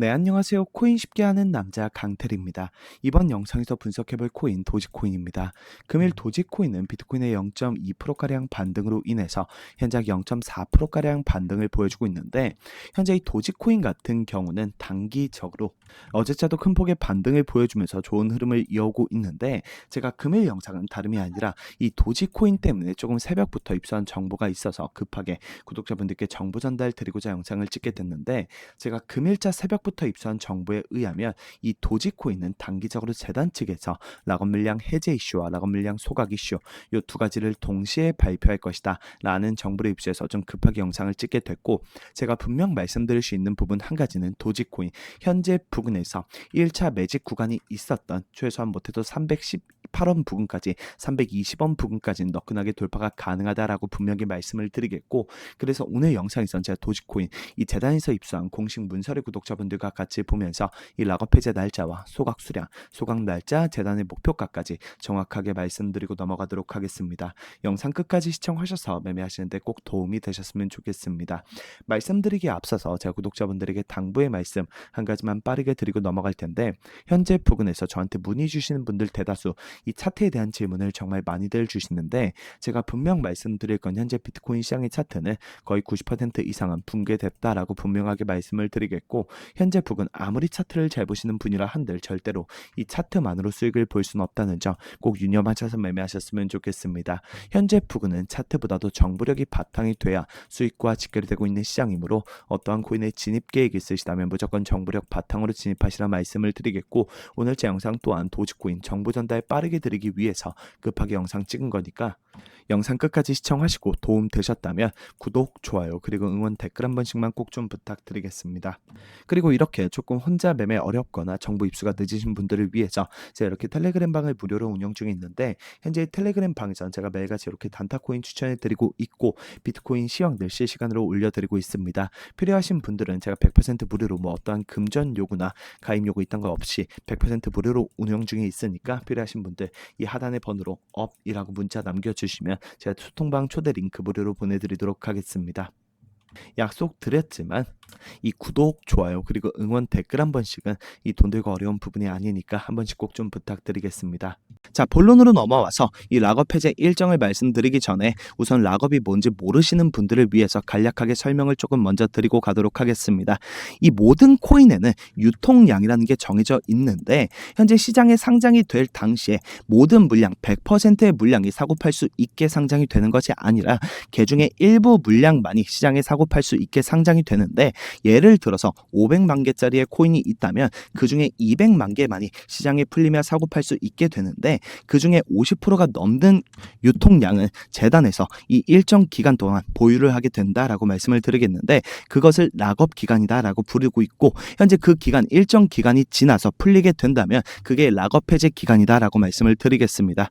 네, 안녕하세요. 코인 쉽게 하는 남자 강태리입니다. 이번 영상에서 분석해볼 코인 도지코인입니다. 금일 도지코인은 비트코인의 0.2%가량 반등으로 인해서 현재 0.4%가량 반등을 보여주고 있는데 현재 이 도지코인 같은 경우는 단기적으로 어제자도 큰 폭의 반등을 보여주면서 좋은 흐름을 이어오고 있는데 제가 금일 영상은 다름이 아니라 이 도지코인 때문에 조금 새벽부터 입수한 정보가 있어서 급하게 구독자분들께 정보 전달 드리고자 영상을 찍게 됐는데 제가 금일자 새벽부터 입수한 정보에 의하면 이 도지코인은 단기적으로 재단 측에서 락업 물량 해제 이슈와 락업 물량 소각 이슈 이두 가지를 동시에 발표할 것이다 라는 정보를 입수해서 좀 급하게 영상을 찍게 됐고 제가 분명 말씀드릴 수 있는 부분 한 가지는 도지코인. 현재 부근에서 1차 매직 구간이 있었던 최소한 못해도 318원 부근까지 320원 부근까지는 너끈하게 돌파가 가능하다라고 분명히 말씀을 드리겠고 그래서 오늘 영상에선 제가 도지코인 이 재단에서 입수한 공식 문서를 구독자분들 과 같이 보면서 이 락업 해제 날짜와 소각 수량, 소각 날짜, 재단의 목표가까지 정확하게 말씀드리고 넘어가도록 하겠습니다. 영상 끝까지 시청하셔서 매매하시는데 꼭 도움이 되셨으면 좋겠습니다. 말씀드리기에 앞서서 제가 구독자분들에게 당부의 말씀 한 가지만 빠르게 드리고 넘어갈 텐데 현재 부근에서 저한테 문의 주시는 분들 대다수 이 차트에 대한 질문을 정말 많이들 주시는데 제가 분명 말씀드릴 건 현재 비트코인 시장의 차트는 거의 90% 이상은 붕괴됐다라고 분명하게 말씀을 드리겠고 현재 부근 아무리 차트를 잘 보시는 분이라 한들 절대로 이 차트만으로 수익을 볼 수는 없다는 점 꼭 유념하셔서 매매하셨으면 좋겠습니다. 현재 부근은 차트보다도 정보력이 바탕이 돼야 수익과 직결이 되고 있는 시장이므로 어떠한 코인에 진입 계획이 있으시다면 무조건 정보력 바탕으로 진입하시라 말씀을 드리겠고 오늘 제 영상 또한 도지코인 정보 전달 빠르게 드리기 위해서 급하게 영상 찍은 거니까 영상 끝까지 시청하시고 도움 되셨다면 구독, 좋아요, 그리고 응원 댓글 한 번씩만 꼭 좀 부탁드리겠습니다. 그리고 이렇게 조금 혼자 매매 어렵거나 정보 입수가 늦으신 분들을 위해서 제가 이렇게 텔레그램 방을 무료로 운영 중에 있는데 현재 텔레그램 방에서는 제가 매일같이 이렇게 단타코인 추천해 드리고 있고 비트코인 시황들 실시간으로 올려드리고 있습니다. 필요하신 분들은 제가 100% 무료로 뭐 어떠한 금전 요구나 가입 요구 있던 거 없이 100% 무료로 운영 중에 있으니까 필요하신 분들 이 하단의 번호로 업이라고 문자 남겨주시면 제가 소통방 초대 링크 무료로 보내드리도록 하겠습니다. 약속 드렸지만 이 구독, 좋아요 그리고 응원 댓글 한 번씩은 이 돈 들고 어려운 부분이 아니니까 한 번씩 꼭 좀 부탁드리겠습니다. 자 본론으로 넘어와서 이 락업 해제 일정을 말씀드리기 전에 우선 락업이 뭔지 모르시는 분들을 위해서 간략하게 설명을 조금 먼저 드리고 가도록 하겠습니다. 이 모든 코인에는 유통량이라는 게 정해져 있는데 현재 시장에 상장이 될 당시에 모든 물량 100%의 물량이 사고 팔 수 있게 상장이 되는 것이 아니라 개중에 일부 물량만이 시장에 사고 팔 수 있게 상장이 되는데 예를 들어서 500만 개짜리의 코인이 있다면 그 중에 200만 개만이 시장에 풀리며 사고 팔 수 있게 되는데 그 중에 50%가 넘는 유통량은 재단에서 이 일정 기간 동안 보유를 하게 된다라고 말씀을 드리겠는데 그것을 락업 기간이다라고 부르고 있고 현재 그 기간 일정 기간이 지나서 풀리게 된다면 그게 락업 해제 기간이다라고 말씀을 드리겠습니다.